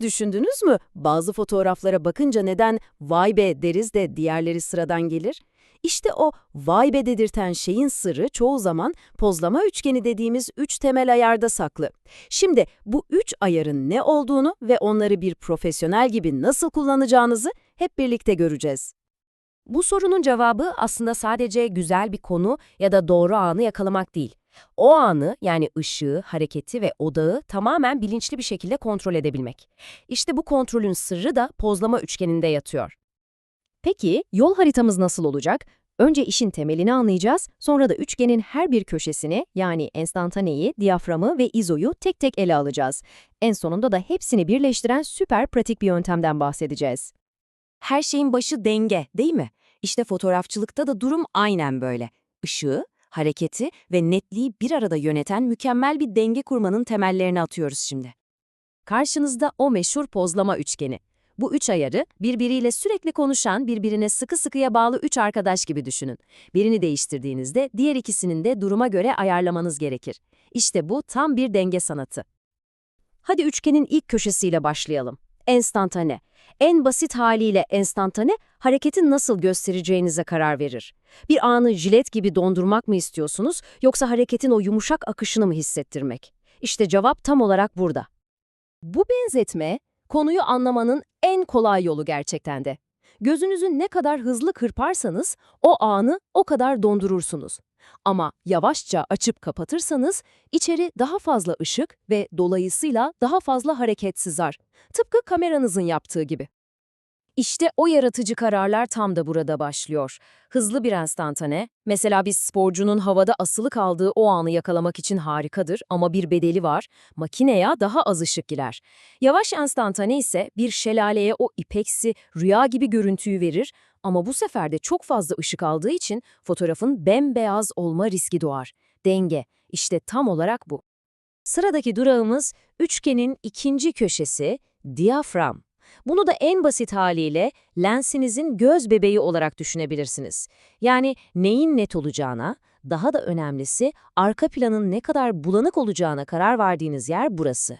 Düşündünüz mü? Bazı fotoğraflara bakınca neden vay be deriz de diğerleri sıradan gelir? İşte o vay be dedirten şeyin sırrı çoğu zaman pozlama üçgeni dediğimiz üç temel ayarda saklı. Şimdi bu üç ayarın ne olduğunu ve onları bir profesyonel gibi nasıl kullanacağınızı hep birlikte göreceğiz. Bu sorunun cevabı aslında sadece güzel bir konu ya da doğru anı yakalamak değil. O anı yani ışığı, hareketi ve odağı tamamen bilinçli bir şekilde kontrol edebilmek. İşte bu kontrolün sırrı da pozlama üçgeninde yatıyor. Peki yol haritamız nasıl olacak? Önce işin temelini anlayacağız, sonra da üçgenin her bir köşesini yani enstantaneyi, diyaframı ve izoyu tek tek ele alacağız. En sonunda da hepsini birleştiren süper pratik bir yöntemden bahsedeceğiz. Her şeyin başı denge, değil mi? İşte fotoğrafçılıkta da durum aynen böyle. Işığı, hareketi ve netliği bir arada yöneten mükemmel bir denge kurmanın temellerini atıyoruz şimdi. Karşınızda o meşhur pozlama üçgeni. Bu üç ayarı birbiriyle sürekli konuşan, birbirine sıkı sıkıya bağlı üç arkadaş gibi düşünün. Birini değiştirdiğinizde diğer ikisinin de duruma göre ayarlamanız gerekir. İşte bu tam bir denge sanatı. Hadi üçgenin ilk köşesiyle başlayalım. Enstantane. En basit haliyle enstantane, hareketi nasıl göstereceğinize karar verir. Bir anı jilet gibi dondurmak mı istiyorsunuz, yoksa hareketin o yumuşak akışını mı hissettirmek? İşte cevap tam olarak burada. Bu benzetme, konuyu anlamanın en kolay yolu gerçekten de. Gözünüzü ne kadar hızlı kırparsanız, o anı o kadar dondurursunuz. Ama yavaşça açıp kapatırsanız, içeri daha fazla ışık ve dolayısıyla daha fazla hareket sızar. Tıpkı kameranızın yaptığı gibi. İşte o yaratıcı kararlar tam da burada başlıyor. Hızlı bir enstantane, mesela bir sporcunun havada asılı kaldığı o anı yakalamak için harikadır ama bir bedeli var, makineye daha az ışık girer. Yavaş enstantane ise bir şelaleye o ipeksi, rüya gibi görüntüyü verir ama bu sefer de çok fazla ışık aldığı için fotoğrafın bembeyaz olma riski doğar. Denge, işte tam olarak bu. Sıradaki durağımız üçgenin ikinci köşesi, diyafram. Bunu da en basit haliyle lensinizin göz bebeği olarak düşünebilirsiniz. Yani neyin net olacağına, daha da önemlisi arka planın ne kadar bulanık olacağına karar verdiğiniz yer burası.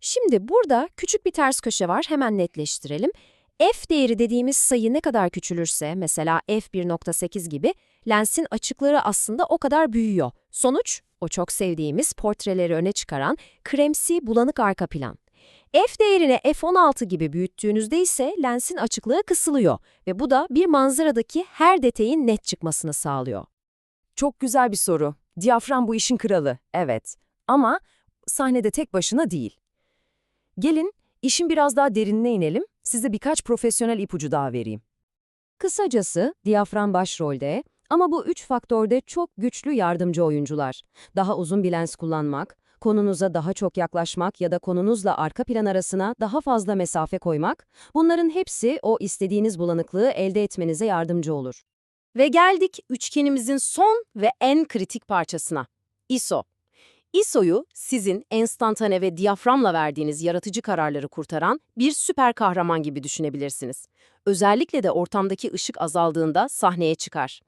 Şimdi burada küçük bir ters köşe var, hemen netleştirelim. F değeri dediğimiz sayı ne kadar küçülürse, mesela f1.8 gibi, lensin açıklığı aslında o kadar büyüyor. Sonuç, o çok sevdiğimiz portreleri öne çıkaran kremsi bulanık arka plan. F değerini f16 gibi büyüttüğünüzde ise lensin açıklığı kısılıyor ve bu da bir manzaradaki her detayın net çıkmasını sağlıyor. Çok güzel bir soru. Diyafram bu işin kralı, evet. Ama sahnede tek başına değil. Gelin, işin biraz daha derinine inelim, size birkaç profesyonel ipucu daha vereyim. Kısacası diyafram başrolde ama bu üç faktörde çok güçlü yardımcı oyuncular. Daha uzun bir lens kullanmak, konunuza daha çok yaklaşmak ya da konunuzla arka plan arasına daha fazla mesafe koymak, bunların hepsi o istediğiniz bulanıklığı elde etmenize yardımcı olur. Ve geldik üçgenimizin son ve en kritik parçasına. ISO. ISO'yu sizin enstantane ve diyaframla verdiğiniz yaratıcı kararları kurtaran bir süper kahraman gibi düşünebilirsiniz. Özellikle de ortamdaki ışık azaldığında sahneye çıkar.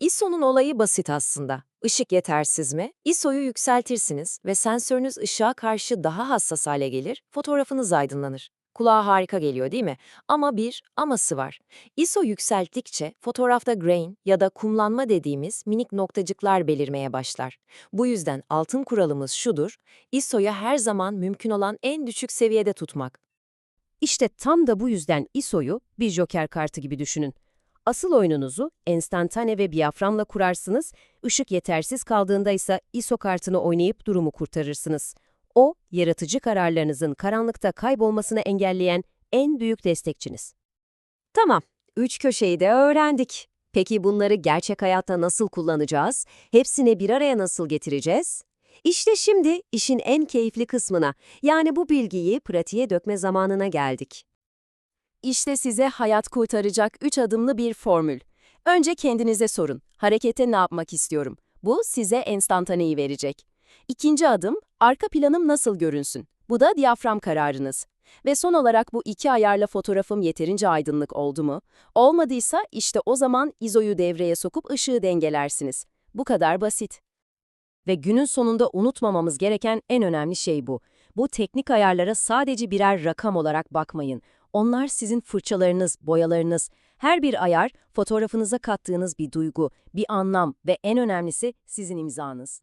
ISO'nun olayı basit aslında. Işık yetersiz mi? ISO'yu yükseltirsiniz ve sensörünüz ışığa karşı daha hassas hale gelir, fotoğrafınız aydınlanır. Kulağa harika geliyor değil mi? Ama bir aması var. ISO yükselttikçe fotoğrafta grain ya da kumlanma dediğimiz minik noktacıklar belirmeye başlar. Bu yüzden altın kuralımız şudur, ISO'yu her zaman mümkün olan en düşük seviyede tutmak. İşte tam da bu yüzden ISO'yu bir joker kartı gibi düşünün. Asıl oyununuzu enstantane ve diyaframla kurarsınız, ışık yetersiz kaldığında ise ISO kartını oynayıp durumu kurtarırsınız. O, yaratıcı kararlarınızın karanlıkta kaybolmasını engelleyen en büyük destekçiniz. Tamam, üç köşeyi de öğrendik. Peki bunları gerçek hayatta nasıl kullanacağız? Hepsini bir araya nasıl getireceğiz? İşte şimdi işin en keyifli kısmına, yani bu bilgiyi pratiğe dökme zamanına geldik. İşte size hayat kurtaracak 3 adımlı bir formül. Önce kendinize sorun. Harekete ne yapmak istiyorum? Bu size enstantaneyi verecek. İkinci adım, arka planım nasıl görünsün? Bu da diyafram kararınız. Ve son olarak bu iki ayarla fotoğrafım yeterince aydınlık oldu mu? Olmadıysa işte o zaman izoyu devreye sokup ışığı dengelersiniz. Bu kadar basit. Ve günün sonunda unutmamamız gereken en önemli şey bu. Bu teknik ayarlara sadece birer rakam olarak bakmayın. Onlar sizin fırçalarınız, boyalarınız. Her bir ayar fotoğrafınıza kattığınız bir duygu, bir anlam ve en önemlisi sizin imzanız.